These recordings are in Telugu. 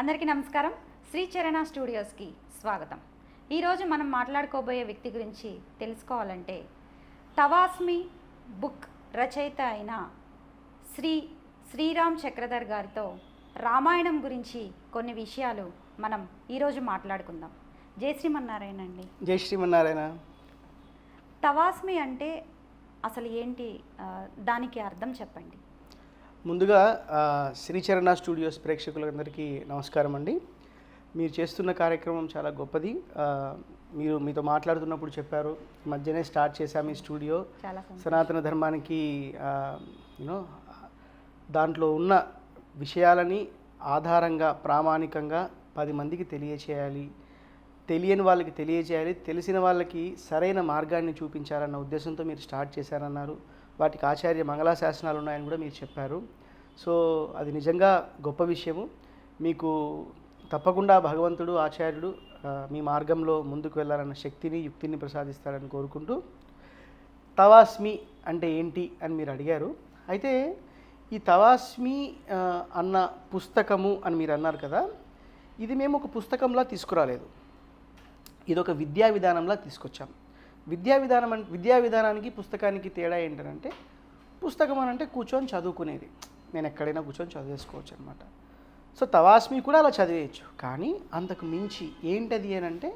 అందరికీ నమస్కారం. శ్రీచరణ స్టూడియోస్కి స్వాగతం. ఈరోజు మనం మాట్లాడుకోబోయే వ్యక్తి గురించి తెలుసుకోవాలంటే తవాస్మి బుక్ రచయిత అయిన శ్రీ శ్రీరామ్ చక్రధర్ గారితో రామాయణం గురించి కొన్ని విషయాలు మనం ఈరోజు మాట్లాడుకుందాం. జై శ్రీమన్నారాయణ అండి. జై శ్రీమన్నారాయణ. తవాస్మి అంటే అసలు ఏంటి? దానికి అర్థం చెప్పండి. ముందుగా శ్రీచరణ స్టూడియోస్ ప్రేక్షకులందరికీ నమస్కారం అండి. మీరు చేస్తున్న కార్యక్రమం చాలా గొప్పది. మీరు మీతో మాట్లాడుతున్నప్పుడు చెప్పారు మధ్యనే స్టార్ట్ చేశాము ఈ స్టూడియో. సనాతన ధర్మానికి యూనో దాంట్లో ఉన్న విషయాలని ఆధారంగా ప్రామాణికంగా పది మందికి తెలియచేయాలి. తెలియని వాళ్ళకి తెలియచేయాలి. తెలిసిన వాళ్ళకి సరైన మార్గాన్ని చూపించాలన్న ఉద్దేశంతో మీరు స్టార్ట్ చేశారన్నారు. వాటికి ఆచార్య మంగళాశాసనాలు ఉన్నాయని కూడా మీరు చెప్పారు. సో అది నిజంగా గొప్ప విషయము. మీకు తప్పకుండా భగవంతుడు ఆచార్యుడు మీ మార్గంలో ముందుకు వెళ్ళాలన్న శక్తిని యుక్తిని ప్రసాదిస్తారని కోరుకుంటూ తవాస్మి అంటే ఏంటి అని మీరు అడిగారు. అయితే ఈ తవాస్మి అన్న పుస్తకము అని మీరు అన్నారు కదా ఇది మేము ఒక పుస్తకంలా తీసుకురాలేదు. ఇది ఒక విద్యా విధానంలా తీసుకొచ్చాం. విద్యా విధానం అంటే విద్యా విధానానికి పుస్తకానికి తేడా ఏంటంటే పుస్తకం అని అంటే కూర్చొని చదువుకునేది. నేను ఎక్కడైనా కూర్చొని చదివేసుకోవచ్చు అనమాట సో తవాస్మి కూడా అలా చదివేయచ్చు. కానీ అంతకు మించి ఏంటది అని అంటే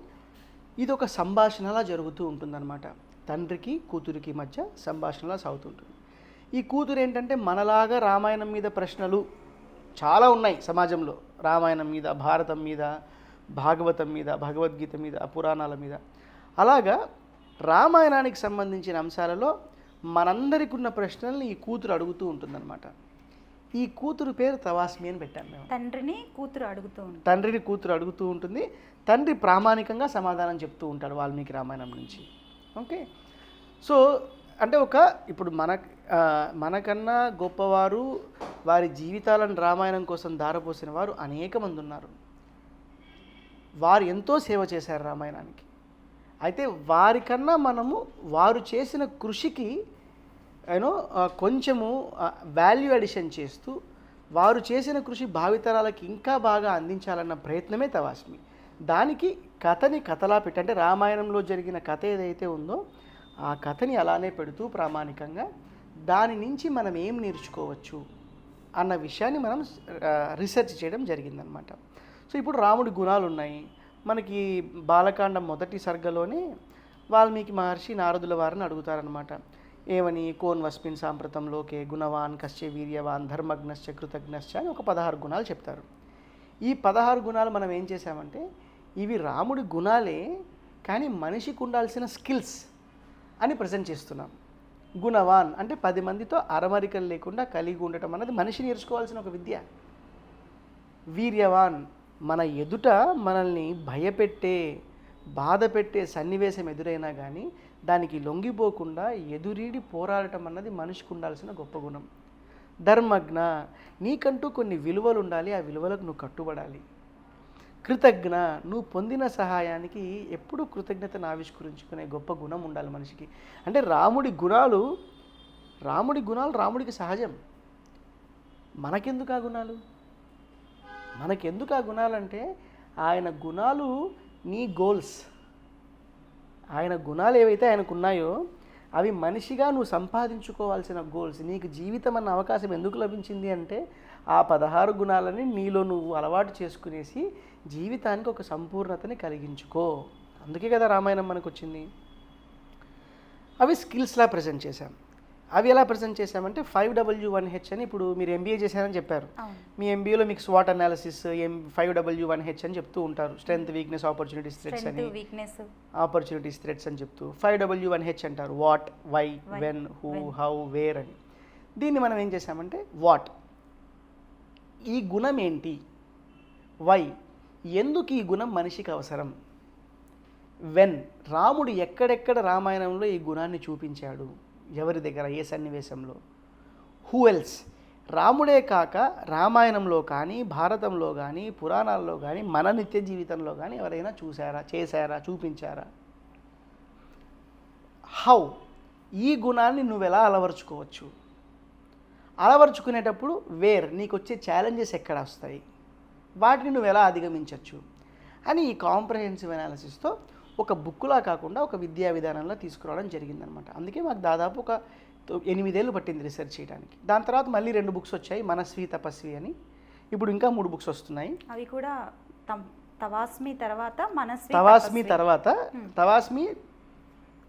ఇది ఒక సంభాషణలా జరుగుతూ ఉంటుందన్నమాట. తండ్రికి కూతురికి మధ్య సంభాషణలా సాగుతుంటుంది. ఈ కూతురు ఏంటంటే మనలాగా రామాయణం మీద ప్రశ్నలు చాలా ఉన్నాయి సమాజంలో. రామాయణం మీద భారతం మీద భాగవతం మీద భగవద్గీత మీద పురాణాల మీద. అలాగా రామాయణానికి సంబంధించిన అంశాలలో మనందరికి ఉన్న ప్రశ్నల్ని ఈ కూతురు అడుగుతూ ఉంటుందన్నమాట. ఈ కూతురు పేరు తవాస్మి అని పెట్టాం మేము. తండ్రిని కూతురు అడుగుతూ తండ్రిని కూతురు అడుగుతూ ఉంటుంది. తండ్రి ప్రామాణికంగా సమాధానం చెప్తూ ఉంటాడు వాల్మీకి రామాయణం నుంచి. ఓకే? సో అంటే ఒక ఇప్పుడు మన మనకన్నా గొప్పవారు వారి జీవితాలను రామాయణం కోసం దారపోసిన వారు అనేక మంది ఉన్నారు. వారు ఎంతో సేవ చేశారు రామాయణానికి. అయితే వారికన్నా మనము వారు చేసిన కృషికి యూనో కొంచెము వాల్యూ అడిషన్ చేస్తూ వారు చేసిన కృషి భావితరాలకి ఇంకా బాగా అందించాలన్న ప్రయత్నమే తవాస్మి. దానికి కథని కథలా పెట్టి అంటే రామాయణంలో జరిగిన కథ ఏదైతే ఉందో ఆ కథని అలానే పెడుతూ ప్రామాణికంగా దాని నుంచి మనం ఏం నేర్చుకోవచ్చు అన్న విషయాన్ని మనం రీసెర్చ్ చేయడం జరిగిందనమాట సో ఇప్పుడు రాముడి గుణాలు ఉన్నాయి మనకి బాలకాండం మొదటి సర్గలోనే వాల్మీకి మహర్షి నారదుల వారిని అడుగుతారనమాట ఏమని కోన్ వస్మిన్ సాంప్రతంలోకే గుణవాన్ కశ్చ వీర్యవాన్ ధర్మజ్ఞశ్చ కృతజ్ఞశ్చ అని ఒక పదహారు గుణాలు చెప్తారు. ఈ పదహారు గుణాలు మనం ఏం చేసామంటే ఇవి రాముడి గుణాలే కానీ మనిషికి ఉండాల్సిన స్కిల్స్ అని ప్రజెంట్ చేస్తున్నాం. గుణవాన్ అంటే పది మందితో అరమరికలు లేకుండా కలిగి ఉండటం అన్నది మనిషి నేర్చుకోవాల్సిన ఒక విద్య. వీర్యవాన్ మన ఎదుట మనల్ని భయపెట్టే బాధ పెట్టే సన్నివేశం ఎదురైనా కానీ దానికి లొంగిపోకుండా ఎదురీడి పోరాడటం అన్నది మనిషికి ఉండాల్సిన గొప్ప గుణం. ధర్మజ్ఞ నీకంటూ కొన్ని విలువలు ఉండాలి ఆ విలువలకు నువ్వు కట్టుబడాలి. కృతజ్ఞ నువ్వు పొందిన సహాయానికి ఎప్పుడూ కృతజ్ఞతను ఆవిష్కరించుకునే గొప్ప గుణం ఉండాలి మనిషికి. అంటే రాముడి గుణాలు రాముడి గుణాలు రాముడికి సహజం. మనకెందుకు ఆ గుణాలు? మనకెందుకు ఆ గుణాలంటే ఆయన గుణాలు నీ గోల్స్ ఆయన గుణాలు ఏవైతే ఆయనకు ఉన్నాయో అవి మనిషిగా నువ్వు సంపాదించుకోవాల్సిన గోల్స్ నీకు జీవితం అన్న అవకాశం ఎందుకు లభించింది అంటే ఆ పదహారు గుణాలని నీలో నువ్వు అలవాటు చేసుకునేసి జీవితానికి ఒక సంపూర్ణతని కలిగించుకో. అందుకే కదా రామాయణం మనకు వచ్చింది అవి స్కిల్స్లా ప్రజెంట్ చేశాం. అవి ఎలా ప్రజెంట్ చేశామంటే ఫైవ్ డబ్ల్యూ వన్ హెచ్ అని ఇప్పుడు మీరు ఎంబీఏ చేశారని చెప్పారు. మీ ఎంబీఏలో మీకు స్వాట్ అనాలిసిస్ ఎం ఫైవ్ డబ్ల్యూ వన్ హెచ్ అని చెప్తూ ఉంటారు. స్ట్రెంత్ వీక్నెస్ ఆపర్చునిటీస్ థ్రెట్స్ అని. ఆపర్చునిటీస్ థ్రెట్స్ అని చెప్తూ ఫైవ్ డబ్ల్యూ వన్ హెచ్ అంటారు. What why when who. How where అని. దీన్ని మనం ఏం చేసామంటే వాట్ ఈ గుణం ఏంటి? వై ఎందుకు ఈ గుణం మనిషికి అవసరం? వెన్ రాముడు ఎక్కడెక్కడ రామాయణంలో ఈ గుణాన్ని చూపించాడు? ఎవరి దగ్గర? ఏ సన్నివేశంలో? హూ ఎల్స్ రాముడే కాక రామాయణంలో కానీ భారతంలో కానీ పురాణాల్లో కానీ మన నిత్య జీవితంలో కానీ ఎవరైనా చూసారా చేశారా చూపించారా? హౌ ఈ గుణాన్ని నువ్వు ఎలా అలవరుచుకోవచ్చు? అలవరుచుకునేటప్పుడు వేర్ నీకు వచ్చే ఛాలెంజెస్ ఎక్కడ వస్తాయి? వాటిని నువ్వు ఎలా అధిగమించవచ్చు అని ఈ కాంప్రహెన్సివ్ అనాలిసిస్తో ఒక బుక్లా కాకుండా ఒక విద్యా విధానంలో తీసుకురావడం జరిగిందనమాట. అందుకే మాకు దాదాపు ఒక ఎనిమిదేళ్ళు పట్టింది రీసెర్చ్ చేయడానికి. దాని తర్వాత మళ్ళీ రెండు బుక్స్ వచ్చాయి మనస్వి తపస్వి అని. ఇప్పుడు ఇంకా మూడు బుక్స్ వస్తున్నాయి. అవి కూడా తవాస్మి తర్వాత మనస్వి తవాస్మి. తర్వాత తవాస్మి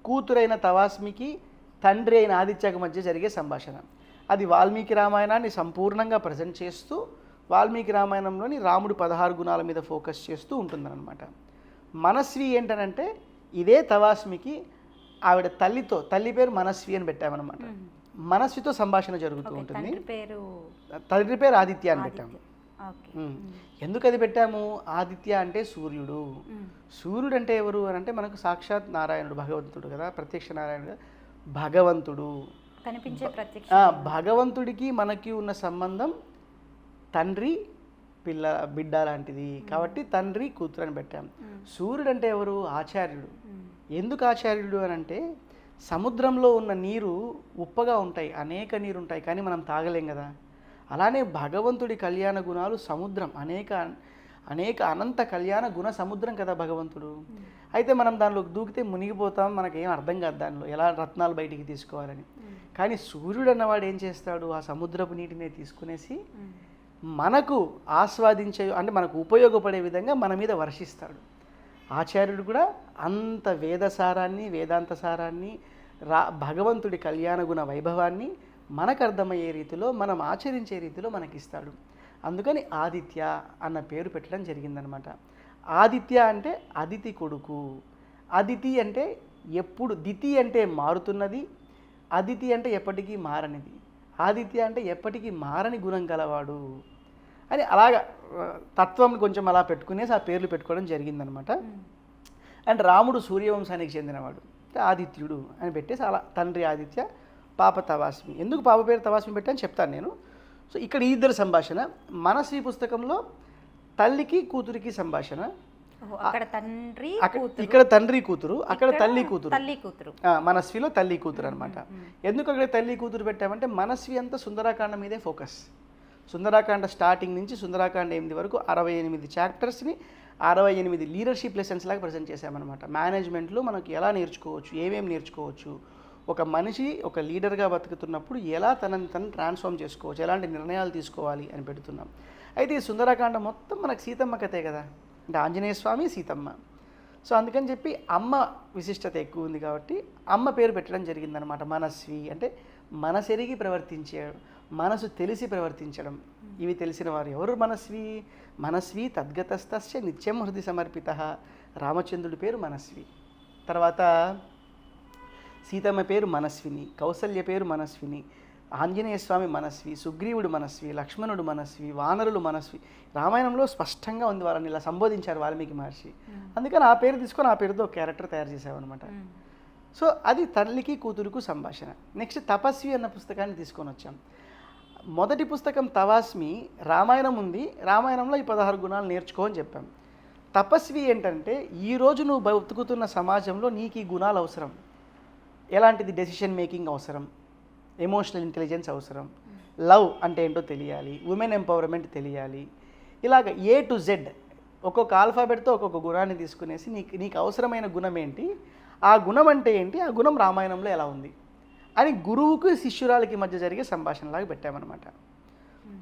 కూతురైన తవాస్మికి తండ్రి అయిన ఆదిత్యకు మధ్య జరిగే సంభాషణ. అది వాల్మీకి రామాయణాన్ని సంపూర్ణంగా ప్రజెంట్ చేస్తూ వాల్మీకి రామాయణంలోని రాముడు పదహారు గుణాల మీద ఫోకస్ చేస్తూ ఉంటుందన్నమాట. మనస్వి ఏంటనంటే ఇదే తవాస్మికి ఆవిడ తల్లితో తల్లి పేరు మనస్వి అని పెట్టామన్నమాట. మనస్వితో సంభాషణ జరుగుతూ ఉంటుంది. తండ్రి పేరు ఆదిత్య అని పెట్టాము. ఎందుకు అది పెట్టాము? ఆదిత్య అంటే సూర్యుడు. సూర్యుడు అంటే ఎవరు అని అంటే మనకు సాక్షాత్ నారాయణుడు భగవంతుడు కదా ప్రత్యక్ష నారాయణుడు. భగవంతుడు. కనిపించే భగవంతుడికి మనకి ఉన్న సంబంధం తండ్రి పిల్ల బిడ్డ లాంటిది. కాబట్టి తండ్రి కూతురు అని పెట్టాం. సూర్యుడు అంటే ఎవరు? ఆచార్యుడు. ఎందుకు ఆచార్యుడు అని అంటే సముద్రంలో ఉన్న నీరు ఉప్పగా ఉంటాయి. అనేక నీరు ఉంటాయి కానీ మనం తాగలేం కదా. అలానే భగవంతుడి కళ్యాణ గుణాలు సముద్రం. అనేక అనేక అనంత కళ్యాణ గుణ సముద్రం కదా భగవంతుడు. అయితే మనం దానిలోకి దూకితే మునిగిపోతాం. మనకేం అర్థం కాదు దానిలో. ఎలా రత్నాలు బయటికి తీసుకోవాలని. కానీ సూర్యుడు అన్నవాడు ఏం చేస్తాడు? ఆ సముద్రపు నీటిని తీసుకునేసి. మనకు ఆస్వాదించే అంటే మనకు ఉపయోగపడే విధంగా మన మీద వర్షిస్తాడు. ఆచార్యుడు కూడా అంత వేదసారాన్ని వేదాంత సారాన్ని రా భగవంతుడి కళ్యాణ గుణ వైభవాన్ని మనకు అర్థమయ్యే రీతిలో మనం ఆచరించే రీతిలో మనకిస్తాడు. అందుకని ఆదిత్య అన్న పేరు పెట్టడం జరిగిందనమాట. ఆదిత్య అంటే అదితి కొడుకు. అదితి అంటే ఎప్పుడు దితి అంటే మారుతున్నది. అదితి అంటే ఎప్పటికీ మారనిది. ఆదిత్య అంటే ఎప్పటికీ మారని గుణం గలవాడు అని అలాగా తత్వం కొంచెం అలా పెట్టుకునేసి ఆ పేర్లు పెట్టుకోవడం జరిగిందనమాట. అండ్ రాముడు సూర్యవంశానికి చెందినవాడు. ఆదిత్యుడు అని పెట్టేసి అలా తండ్రి ఆదిత్య పాప తవాస్మి. ఎందుకు పాప పేరు తవాస్మి పెట్టని చెప్తాను నేను. సో ఇక్కడ ఇద్దరు సంభాషణ మనశ్రీ పుస్తకంలో తల్లికి కూతురికి సంభాషణ అక్కడ తండ్రి ఇక్కడ తండ్రి కూతురు అక్కడ తల్లి కూతురు. తల్లి కూతురు. మనస్విలో తల్లి కూతురు అనమాట ఎందుకు అక్కడ తల్లి కూతురు పెట్టామంటే మనస్వి అంతా సుందరాకాండ మీదే ఫోకస్. సుందరాకాండ స్టార్టింగ్ నుంచి సుందరాకాండ ఎనిమిది వరకు అరవై ఎనిమిది చాప్టర్స్ని అరవై ఎనిమిది లీడర్షిప్ లెసన్స్ లాగా ప్రజెంట్ చేశామన్నమాట. మేనేజ్మెంట్లో మనకి ఎలా నేర్చుకోవచ్చు ఏమేమి నేర్చుకోవచ్చు ఒక మనిషి ఒక లీడర్గా బతుకుతున్నప్పుడు ఎలా తనని తను ట్రాన్స్ఫార్మ్ చేసుకోవచ్చు ఎలాంటి నిర్ణయాలు తీసుకోవాలి అని పెడుతున్నాం. అయితే ఈ సుందరాకాండ మొత్తం మనకు సీతమ్మ కథే కదా. అంటే ఆంజనేయ స్వామి సీతమ్మ. సో అందుకని చెప్పి అమ్మ విశిష్టత ఎక్కువ ఉంది కాబట్టి అమ్మ పేరు పెట్టడం జరిగిందనమాట మనస్వి అంటే మనసెరిగి ప్రవర్తించే మనసు తెలిసి ప్రవర్తించడం. ఇవి తెలిసిన వారు ఎవరు మనస్వి? మనస్వి తద్గతస్థస్య నిత్యం హృది సమర్పిత. రామచంద్రుడి పేరు మనస్వి. తర్వాత సీతమ్మ పేరు మనస్విని కౌసల్య పేరు మనస్విని ఆంజనేయ స్వామి మనస్వి సుగ్రీవుడు మనస్వి లక్ష్మణుడు మనస్వి వానరులు మనస్వి. రామాయణంలో స్పష్టంగా ఉంది వాళ్ళని ఇలా సంబోధించారు వాల్మీకి మహర్షి. అందుకని ఆ పేరు తీసుకొని ఆ పేరుతో క్యారెక్టర్ తయారు చేసామన్నమాట మ్మ్. సో అది తల్లికి కూతురుకు సంభాషణ. నెక్స్ట్ తపస్వి అన్న పుస్తకాన్ని తీసుకొని వచ్చాం. మొదటి పుస్తకం తవాస్మి రామాయణం ఉంది. రామాయణంలో ఈ పదహారు గుణాలు నేర్చుకో అని చెప్పాం. తపస్వి ఏంటంటే ఈరోజు నువ్వు బతుకుతున్న సమాజంలో నీకు ఈ గుణాలు అవసరం. ఎలాంటిది? డెసిషన్ మేకింగ్ అవసరం. ఎమోషనల్ ఇంటెలిజెన్స్ అవసరం. లవ్ అంటే ఏంటో తెలియాలి. ఉమెన్ ఎంపవర్మెంట్ తెలియాలి. ఇలాగ ఏ టు జెడ్ ఒక్కొక్క ఆల్ఫాబెట్తో ఒక్కొక్క గుణాన్ని తీసుకునేసి నీకు నీకు అవసరమైన గుణం ఏంటి? ఆ గుణం అంటే ఏంటి? ఆ గుణం రామాయణంలో ఎలా ఉంది? అని గురువుకు శిష్యురాలకి మధ్య జరిగే సంభాషణలాగా పెట్టామన్నమాట.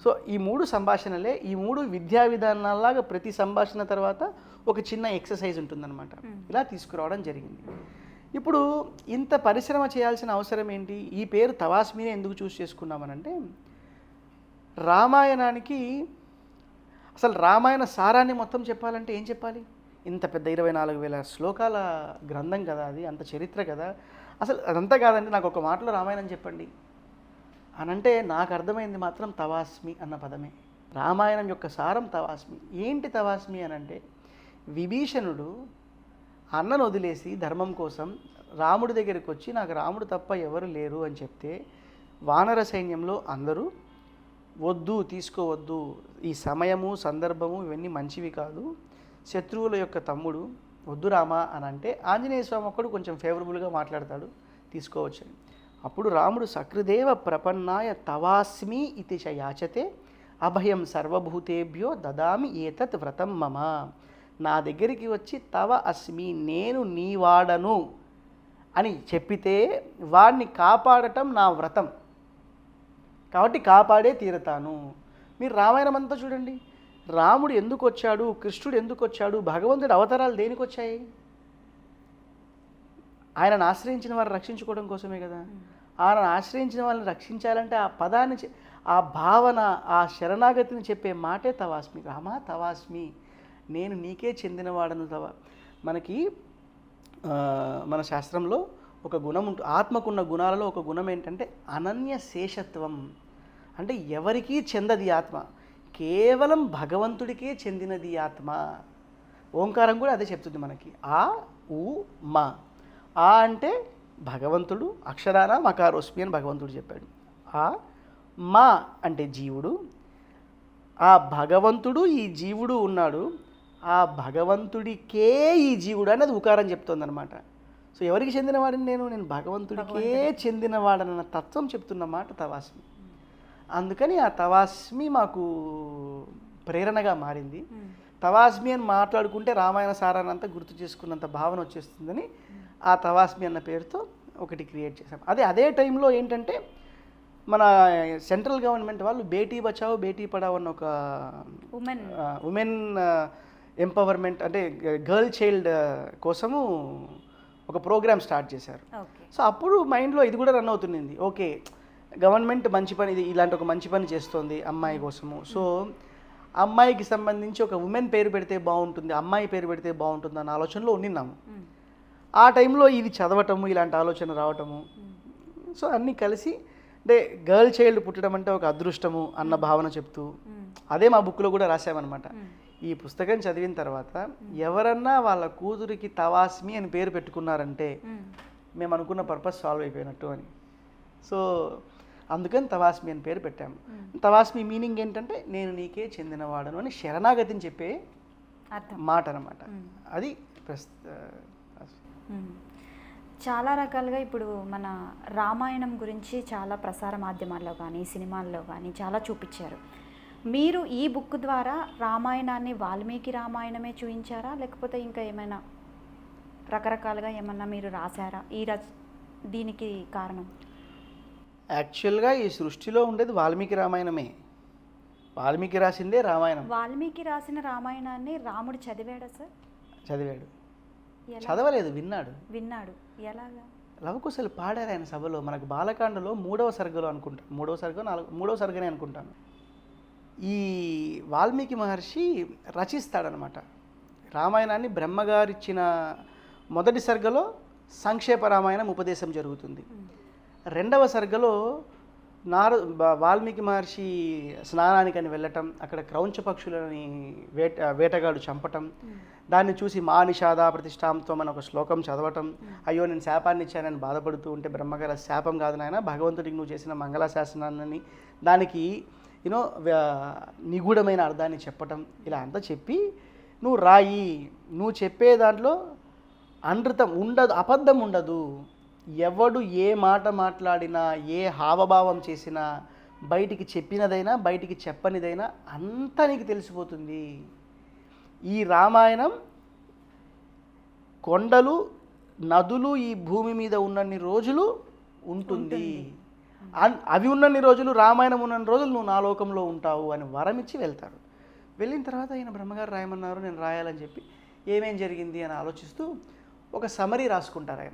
సో ఈ మూడు సంభాషణలే ఈ మూడు విద్యా విధానాలాగా ప్రతి సంభాషణ తర్వాత ఒక చిన్న ఎక్సర్సైజ్ ఉంటుందన్నమాట. ఇలా తీసుకురావడం జరిగింది. ఇప్పుడు ఇంత పరిశ్రమ చేయాల్సిన అవసరం ఏంటి? ఈ పేరు తవాస్మినే ఎందుకు చూస్ చేసుకున్నామనంటే రామాయణానికి అసలు రామాయణ సారాన్ని మొత్తం చెప్పాలంటే ఏం చెప్పాలి? ఇంత పెద్ద ఇరవై నాలుగు వేల శ్లోకాల గ్రంథం కదా అది అంత చరిత్ర కదా. అసలు అదంతా కాదండి నాకు ఒక మాటలో రామాయణం చెప్పండి. అనంటే నాకు అర్థమైంది మాత్రం తవాస్మి అన్న పదమే. రామాయణం యొక్క సారం తవాస్మి ఏంటి తవాస్మి అనంటే విభీషణుడు అన్నను వదిలేసి ధర్మం కోసం రాముడి దగ్గరికి వచ్చి నాకు రాముడు తప్ప ఎవరు లేరు అని చెప్తే వానర సైన్యంలో అందరూ వద్దు తీసుకోవద్దు ఈ సమయము సందర్భము ఇవన్నీ మంచివి కాదు శత్రువుల యొక్క తమ్ముడు వద్దు రామా అని అంటే ఆంజనేయ స్వామి ఒక్కడు కొంచెం ఫేవరబుల్గా మాట్లాడతాడు తీసుకోవచ్చని అప్పుడు రాముడు సకృదేవ ప్రపన్నాయ తవాస్మి ఇతిశ యాచతే అభయం సర్వభూతేభ్యో దదామి ఏతత్ వ్రతం మమ. నా దగ్గరికి వచ్చి తవ అస్మి నేను నీ వాడను అని చెప్పితే వాడిని కాపాడటం నా వ్రతం. కాబట్టి కాపాడే తీరతాను. మీరు రామాయణం అంతా చూడండి. రాముడు ఎందుకు వచ్చాడు కృష్ణుడు ఎందుకు వచ్చాడు భగవంతుడి అవతారాలు దేనికి వచ్చాయి ఆయనను ఆశ్రయించిన వారిని రక్షించుకోవడం కోసమే కదా. ఆయనను ఆశ్రయించిన వాళ్ళని రక్షించాలంటే ఆ పదాన్ని ఆ భావన ఆ శరణాగతిని చెప్పే మాటే తవాస్మి. రామా తవాస్మి. నేను నీకే చెందినవాడను తవ. మనకి మన శాస్త్రంలో ఒక గుణం ఉంటుంది ఆత్మకున్న గుణాలలో ఒక గుణం ఏంటంటే అనన్య శేషత్వం. అంటే ఎవరికీ చెందది ఆత్మ. కేవలం భగవంతుడికే చెందినది ఈ ఆత్మ. ఓంకారం కూడా అదే చెప్తుంది మనకి. ఆ ఉ మా. ఆ అంటే భగవంతుడు అక్షరాన మకారోస్మి అని భగవంతుడు చెప్పాడు. ఆ మా అంటే జీవుడు. ఆ భగవంతుడు ఈ జీవుడు ఉన్నాడు. ఆ భగవంతుడికే ఈ జీవుడు అనేది ఉకారం చెప్తుంది అనమాట సో ఎవరికి చెందినవాడిని నేను? నేను భగవంతుడికే చెందినవాడనన్న తత్వం చెప్తున్న మాట తవాస్మి. అందుకని ఆ తవాస్మి మాకు ప్రేరణగా మారింది. తవాస్మి అని మాట్లాడుకుంటే రామాయణ సారాన్నంతా గుర్తు చేసుకున్నంత భావన వచ్చేస్తుందని ఆ తవాస్మి అన్న పేరుతో ఒకటి క్రియేట్ చేశాం. అదే అదే టైంలో ఏంటంటే మన సెంట్రల్ గవర్నమెంట్ వాళ్ళు బేటీ బచావో బేటీ పడావో అన్న ఒక ఉమెన్. ఉమెన్ ఎంపవర్మెంట్ అంటే గర్ల్ చైల్డ్ కోసము ఒక ప్రోగ్రామ్ స్టార్ట్ చేశారు. సో అప్పుడు మైండ్లో ఇది కూడా రన్ అవుతుంది ఓకే గవర్నమెంట్ మంచి పని ఇది ఇలాంటి ఒక మంచి పని చేస్తోంది అమ్మాయి కోసము. సో అమ్మాయికి సంబంధించి ఒక ఉమెన్ పేరు పెడితే బాగుంటుంది అమ్మాయి పేరు పెడితే బాగుంటుంది అన్న ఆలోచనలో ఉండినాము ఆ టైంలో ఇది చదవటము ఇలాంటి ఆలోచన రావటము. సో అన్నీ కలిసి అంటే గర్ల్ చైల్డ్ పుట్టడం అంటే ఒక అదృష్టము అన్న భావన చెప్తూ అదే మా బుక్లో కూడా రాసామన్నమాట ఈ పుస్తకం చదివిన తర్వాత ఎవరన్నా వాళ్ళ కూతురికి తవాస్మి అని పేరు పెట్టుకున్నారంటే మేము. అనుకున్న పర్పస్ సాల్వ్ అయిపోయినట్టు అని. సో అందుకని తవాస్మి అని పేరు పెట్టాము తవాస్మి మీనింగ్ ఏంటంటే నేను నీకే చెందినవాడను అని శరణాగతిని చెప్పే అర్థం. మాట అనమాట అది. చాలా రకాలుగా ఇప్పుడు మన రామాయణం గురించి చాలా ప్రసార మాధ్యమాల్లో కానీ సినిమాల్లో కానీ చాలా చూపించారు. మీరు ఈ బుక్ ద్వారా రామాయణాన్ని వాల్మీకి రామాయణమే చూపించారా లేకపోతే ఇంకా ఏమైనా రకరకాలుగా ఏమన్నా మీరు రాశారా? ఈ రచ దీనికి కారణం? యాక్చువల్గా ఈ సృష్టిలో ఉండేది వాల్మీకి రామాయణమే. వాల్మీకి రాసిందే రామాయణం. వాల్మీకి రాసిన రామాయణాన్ని రాముడు చదివాడా సార్? చదివాడు. చదవలేదు విన్నాడు. విన్నాడు. ఎలాగా? లవకుశలు పాడారు ఆయన సభలో. మనకు బాలకాండలో మూడవ సర్గలో అనుకుంటాను మూడవ సర్గ నాలుగు మూడవ సర్గనే అనుకుంటాను. ఈ వాల్మీకి మహర్షి రచిస్తాడనమాట. రామాయణాన్ని బ్రహ్మగారిచ్చిన మొదటి సర్గలో సంక్షేప రామాయణం ఉపదేశం జరుగుతుంది. రెండవ సర్గలో నార వాల్మీకి మహర్షి స్నానానికని వెళ్ళటం అక్కడ క్రౌంచ పక్షులని వేట వేటగాడు చంపటం దాన్ని చూసి మా నిషాద ప్రతిష్టాంతం అని ఒక శ్లోకం చదవటం అయ్యో నేను శాపాన్ని ఇచ్చానని బాధపడుతూ ఉంటే బ్రహ్మగారు శాపం కాదు నాయన భగవంతుడికి నువ్వు చేసిన మంగళ శాసనాన్ని దానికి యూనో నిగూఢమైన అర్థాన్ని చెప్పటం ఇలా అంతా చెప్పి నువ్వు రాయి నువ్వు చెప్పే దాంట్లో అనృతం ఉండదు అబద్ధం ఉండదు. ఎవడు ఏ మాట మాట్లాడినా ఏ హావభావం చేసినా బయటికి చెప్పినదైనా బయటికి చెప్పనిదైనా అంతా నీకు తెలిసిపోతుంది. ఈ రామాయణం కొండలు నదులు ఈ భూమి మీద ఉన్నన్ని రోజులు ఉంటుంది. అవి ఉన్నన్ని రోజులు రామాయణం ఉన్నన్ని రోజులు నువ్వు నా లోకంలో ఉంటావు అని వరం ఇచ్చి వెళ్తారు. వెళ్ళిన తర్వాత ఆయన బ్రహ్మగారు రాయమన్నారు నేను రాయాలని చెప్పి ఏమేం జరిగింది అని ఆలోచిస్తూ ఒక సమరీ రాసుకుంటారు ఆయన.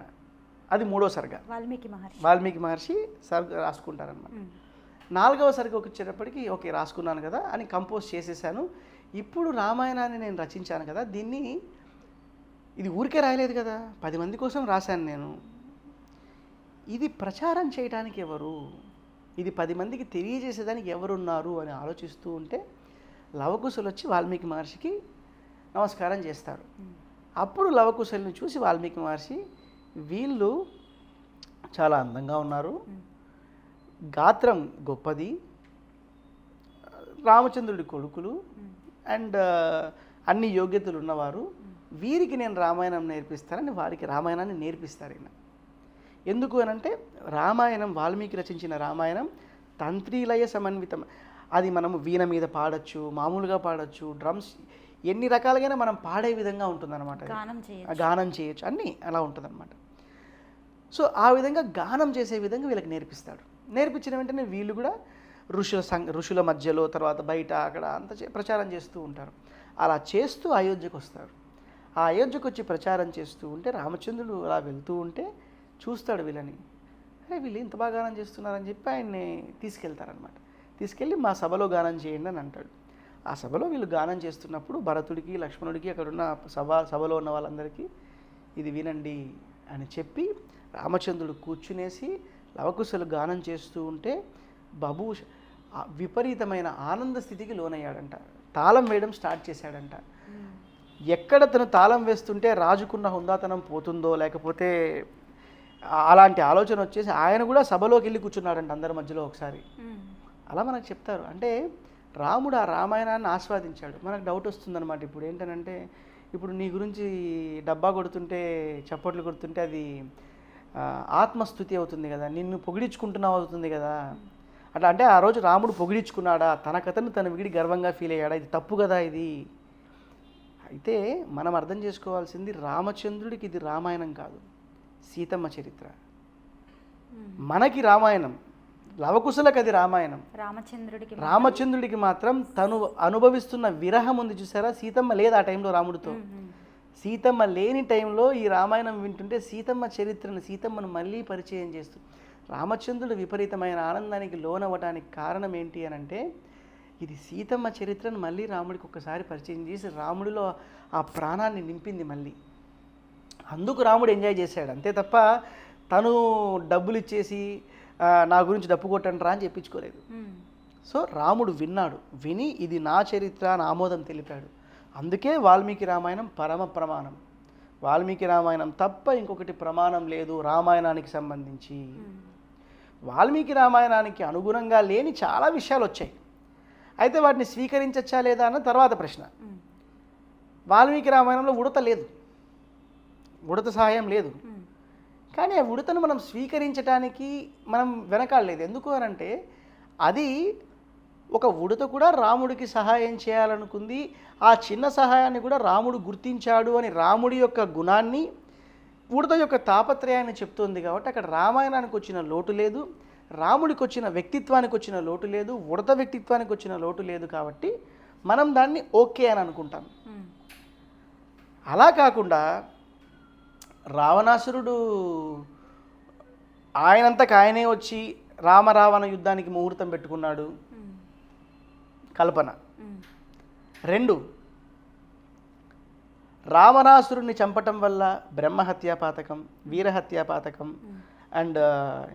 అది మూడో సర్గ. వాల్మీకి మహర్షి. వాల్మీకి మహర్షి సర్గ రాసుకుంటారనమాట. నాలుగవ సరిగ్గా వచ్చేటప్పటికి ఓకే రాసుకున్నాను కదా అని కంపోజ్ చేసేసాను. ఇప్పుడు రామాయణాన్ని నేను రచించాను కదా దీన్ని ఇది ఊరికే రాయలేదు కదా. పది మంది కోసం రాశాను నేను. ఇది ప్రచారం చేయడానికి ఎవరు? ఇది పది మందికి తెలియజేసేదానికి ఎవరున్నారు అని ఆలోచిస్తూ ఉంటే లవకుశులు వచ్చి వాల్మీకి మహర్షికి నమస్కారం చేస్తారు. అప్పుడు లవకుశల్ని చూసి వాల్మీకి మహర్షి వీళ్ళు చాలా అందంగా ఉన్నారు. గాత్రం గొప్పది. రామచంద్రుడి కొడుకులు అండ్ అన్ని యోగ్యతలు ఉన్నవారు. వీరికి నేను రామాయణం నేర్పిస్తానని వారికి రామాయణాన్ని నేర్పిస్తారు ఈయన. ఎందుకు అని అంటే రామాయణం వాల్మీకి రచించిన రామాయణం తంత్రీలయ సమన్వితం. అది మనము వీణ మీద పాడొచ్చు మామూలుగా పాడొచ్చు డ్రమ్స్ ఎన్ని రకాలుగానే మనం పాడే విధంగా ఉంటుందన్నమాట. గానం చేయొచ్చు. గానం చేయొచ్చు అన్నీ అలా ఉంటుందన్నమాట. సో ఆ విధంగా గానం చేసే విధంగా వీళ్ళకి నేర్పిస్తాడు. నేర్పించిన వెంటనే వీళ్ళు కూడా ఋషుల సంఘ ఋషుల మధ్యలో తర్వాత బయట అక్కడ అంత చే- ప్రచారం చేస్తూ ఉంటారు. అలా చేస్తూ అయోధ్యకు వస్తారు ఆ అయోధ్యకు వచ్చి ప్రచారం చేస్తూ ఉంటే రామచంద్రుడు అలా వెళ్తూ ఉంటే చూస్తాడు వీళ్ళని. అరే వీళ్ళు ఇంత బాగా గానం చేస్తున్నారని చెప్పి ఆయన్ని తీసుకెళ్తారనమాట తీసుకెళ్ళి మా సభలో గానం చేయండి అని అంటాడు. ఆ సభలో వీళ్ళు గానం చేస్తున్నప్పుడు భరతుడికి లక్ష్మణుడికి అక్కడున్న సభ సభలో ఉన్న వాళ్ళందరికీ ఇది వినండి అని చెప్పి రామచంద్రుడు కూర్చునేసి లవకుశలు గానం చేస్తూ ఉంటే బాబు విపరీతమైన ఆనంద స్థితికి లోనయ్యాడంట. తాళం వేయడం స్టార్ట్ చేశాడంట. ఎక్కడ తను తాళం వేస్తుంటే రాజుకున్న హుందాతనం పోతుందో లేకపోతే అలాంటి ఆలోచన వచ్చేసి ఆయన కూడా సభలోకి వెళ్ళి కూర్చున్నాడంట అందరి మధ్యలో ఒకసారి. అలా మనకు చెప్తారు. అంటే రాముడు ఆ రామాయణాన్ని ఆస్వాదించాడు. మనకు డౌట్ వస్తుందన్నమాట ఇప్పుడు. ఏంటనంటే ఇప్పుడు నీ గురించి డబ్బా కొడుతుంటే చప్పట్లు కొడుతుంటే అది ఆత్మస్థుతి అవుతుంది కదా. నిన్ను పొగిడించుకుంటున్నావు అవుతుంది కదా. అట్లా అంటే ఆ రోజు రాముడు పొగిడించుకున్నాడా? తన కథను తన విడి గర్వంగా ఫీల్ అయ్యాడా? ఇది తప్పు కదా ఇది? అయితే మనం అర్థం చేసుకోవాల్సింది రామచంద్రుడికి ఇది రామాయణం కాదు. సీతమ్మ చరిత్ర. మనకి రామాయణం లవకుశలకు అది రామాయణం. రామచంద్రుడికి రామచంద్రుడికి మాత్రం తను అనుభవిస్తున్న విరహం ఉంది చూసారా? సీతమ్మ లేదు ఆ టైంలో రాముడితో. సీతమ్మ లేని టైంలో ఈ రామాయణం వింటుంటే సీతమ్మ చరిత్రను సీతమ్మను మళ్ళీ పరిచయం చేస్తూ రామచంద్రుడు విపరీతమైన ఆనందానికి లోనవ్వడానికి కారణం ఏంటి అని అంటే ఇది సీతమ్మ చరిత్రను మళ్ళీ రాముడికి ఒక్కసారి పరిచయం చేసి రాముడిలో ఆ ప్రాణాన్ని నింపింది మళ్ళీ. అందుకు రాముడు ఎంజాయ్ చేశాడు. అంతే తప్ప తను డబ్బులు ఇచ్చేసి "ఆ, నా గురించి డప్పు కొట్టండి రా అని చెప్పించుకోలేదు. సో రాముడు విన్నాడు. విని ఇది నా చరిత్ర అని ఆమోదం తెలిపాడు. అందుకే వాల్మీకి రామాయణం పరమ ప్రమాణం. వాల్మీకి రామాయణం తప్ప ఇంకొకటి ప్రమాణం లేదు రామాయణానికి సంబంధించి. వాల్మీకి రామాయణానికి అనుగుణంగా లేని చాలా విషయాలు వచ్చాయి. అయితే వాటిని స్వీకరించచ్చా లేదా అన్న తర్వాత ప్రశ్న. వాల్మీకి రామాయణంలో ఉడత లేదు. ఉడత సహాయం లేదు. కానీ ఆ ఉడతను మనం స్వీకరించడానికి మనం వెనకాడలేదు ఎందుకు అనంటే అది ఒక ఉడత కూడా రాముడికి సహాయం చేయాలనుకుంది. ఆ చిన్న సహాయాన్ని కూడా రాముడు గుర్తించాడు అని రాముడి యొక్క గుణాన్ని ఉడత యొక్క తాపత్రయాన్ని చెప్తోంది కాబట్టి అక్కడ రామాయణానికి వచ్చిన లోటు లేదు. రాముడికి వచ్చిన వ్యక్తిత్వానికి వచ్చిన లోటు లేదు. ఉడత వ్యక్తిత్వానికి వచ్చిన లోటు లేదు కాబట్టి మనం దాన్ని ఓకే అని అనుకుంటాం. అలా కాకుండా రావణాసురుడు ఆయనంతకు ఆయనే వచ్చి రామరావణ యుద్ధానికి ముహూర్తం పెట్టుకున్నాడు. కల్పన. రెండు రావణాసురుణ్ణి చంపటం వల్ల బ్రహ్మహత్యా పాతకం వీరహత్యా పాతకం అండ్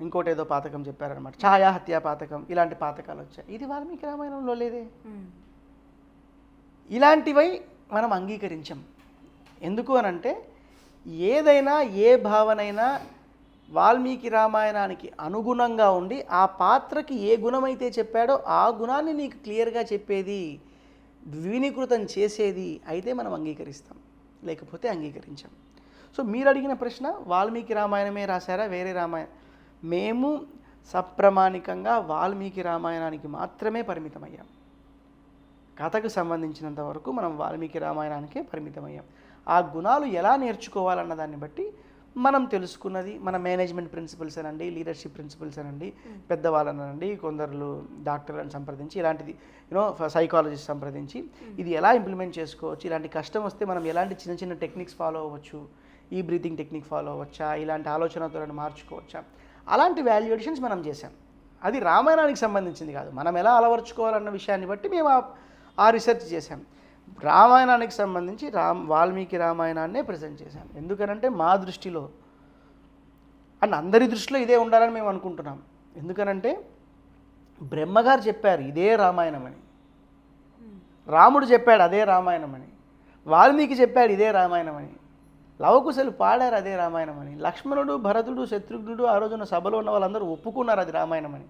ఇంకోటి ఏదో పాతకం చెప్పారనమాట ఛాయాహత్యా పాతకం ఇలాంటి పాతకాలు వచ్చాయి ఇది వాల్మీకి రామాయణంలో లేదే. ఇలాంటివై మనం అంగీకరించం. ఎందుకు అనంటే ఏదైనా ఏ భావనైనా వాల్మీకి రామాయణానికి అనుగుణంగా ఉండి ఆ పాత్రకి ఏ గుణమైతే చెప్పాడో ఆ గుణాన్ని నీకు క్లియర్గా చెప్పేది ద్వినీకృతం చేసేది అయితే మనం అంగీకరిస్తాం లేకపోతే అంగీకరించాం. సో మీరు అడిగిన ప్రశ్న వాల్మీకి రామాయణమే రాశారా? వేరే రామాయణం మేము సప్రమాణికంగా వాల్మీకి రామాయణానికి మాత్రమే పరిమితమయ్యాం. కథకు సంబంధించినంత వరకు మనం వాల్మీకి రామాయణానికే పరిమితమయ్యాం. ఆ గుణాలు ఎలా నేర్చుకోవాలన్న దాన్ని బట్టి మనం తెలుసుకున్నది మన మేనేజ్మెంట్ ప్రిన్సిపల్స్ అనండి లీడర్షిప్ ప్రిన్సిపల్స్ అనండి పెద్దవాళ్ళని అనండి కొందరు డాక్టర్లను సంప్రదించి ఇలాంటిది యూనో సైకాలజిస్ట్ సంప్రదించి ఇది ఎలా ఇంప్లిమెంట్ చేసుకోవచ్చు ఇలాంటి కష్టం వస్తే మనం ఎలాంటి చిన్న చిన్న టెక్నిక్స్ ఫాలో అవ్వచ్చు ఈ బ్రీతింగ్ టెక్నిక్ ఫాలో అవ్వచ్చా ఇలాంటి ఆలోచనతో మార్చుకోవచ్చా అలాంటి వాల్యుయేషన్స్ మనం చేసాం అది రామాయణానికి సంబంధించింది కాదు మనం ఎలా అలవర్చుకోవాలన్న విషయాన్ని బట్టి మేము ఆ- ఆ రీసెర్చ్ చేశాం. రామాయణానికి సంబంధించి రామ్ వాల్మీకి రామాయణాన్నే ప్రజెంట్ చేశాం ఎందుకనంటే మా దృష్టిలో అండ్ అందరి దృష్టిలో ఇదే ఉండాలని మేము అనుకుంటున్నాం. ఎందుకనంటే బ్రహ్మగారు చెప్పారు ఇదే రామాయణం అని రాముడు చెప్పాడు అదే రామాయణం అని వాల్మీకి చెప్పాడు ఇదే రామాయణం అని లవకుశలు పాడారు అదే రామాయణం అని లక్ష్మణుడు భరతుడు శత్రుఘ్నుడు ఆ రోజున సభలో ఉన్న వాళ్ళందరూ ఒప్పుకున్నారు అది రామాయణం అని.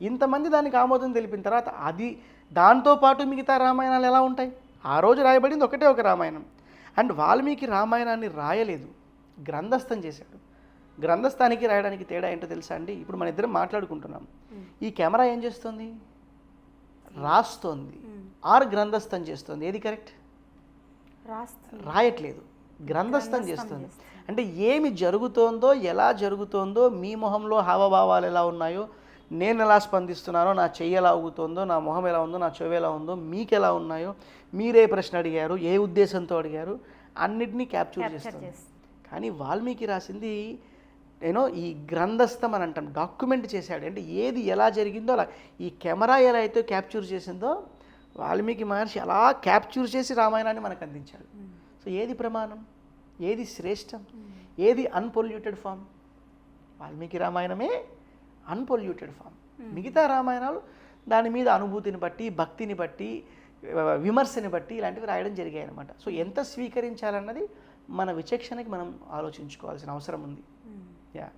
ఇంతమంది దానికి ఆమోదం తెలిపిన తర్వాత అది దాంతో పాటు మిగతా రామాయణాలు ఎలా ఉంటాయి? ఆ రోజు రాయబడింది ఒకటే ఒక రామాయణం. అండ్ వాల్మీకి రామాయణాన్ని రాయలేదు. గ్రంథస్థం చేశాడు. గ్రంథస్థానికి రాయడానికి తేడా ఏంటో తెలుసా అండి? ఇప్పుడు మన ఇద్దరం మాట్లాడుకుంటున్నాం. ఈ కెమెరా ఏం చేస్తుంది? రాస్తోంది. ఆర్ గ్రంథస్థం చేస్తుంది. ఏది కరెక్ట్? రాయట్లేదు. గ్రంథస్థం చేస్తుంది. అంటే ఏమి జరుగుతోందో ఎలా జరుగుతోందో మీ మొహంలో హావభావాలు ఎలా ఉన్నాయో నేను ఎలా స్పందిస్తున్నానో నా చెయ్యి ఎలా ఊగుతోందో నా మొహం ఎలా ఉందో నా చెవి ఎలా ఉందో మీకు ఎలా ఉన్నాయో మీరే ప్రశ్న అడిగారు ఏ ఉద్దేశంతో అడిగారు అన్నిటినీ క్యాప్చర్ చేస్తుంది. కానీ వాల్మీకి రాసింది నేను ఈ గ్రంథస్థం అని అంటాం డాక్యుమెంట్ చేశాడు. అంటే ఏది ఎలా జరిగిందో అలా ఈ కెమెరా ఎలా అయితే క్యాప్చర్ చేసిందో వాల్మీకి మహర్షి అలా క్యాప్చర్ చేసి రామాయణాన్ని మనకు అందించాడు. సో ఏది ప్రమాణం? ఏది శ్రేష్టం? ఏది అన్పొల్యూటెడ్ ఫామ్ వాల్మీకి రామాయణమే అన్పొల్యూటెడ్ ఫామ్ మిగతా రామాయణాలు దాని మీద అనుభూతిని బట్టి భక్తిని బట్టి విమర్శని బట్టి ఇలాంటివి రాయడం జరిగాయి అనమాట సో ఎంత స్వీకరించాలన్నది మన విచక్షణకి మనం ఆలోచించుకోవాల్సిన అవసరం ఉంది. యా.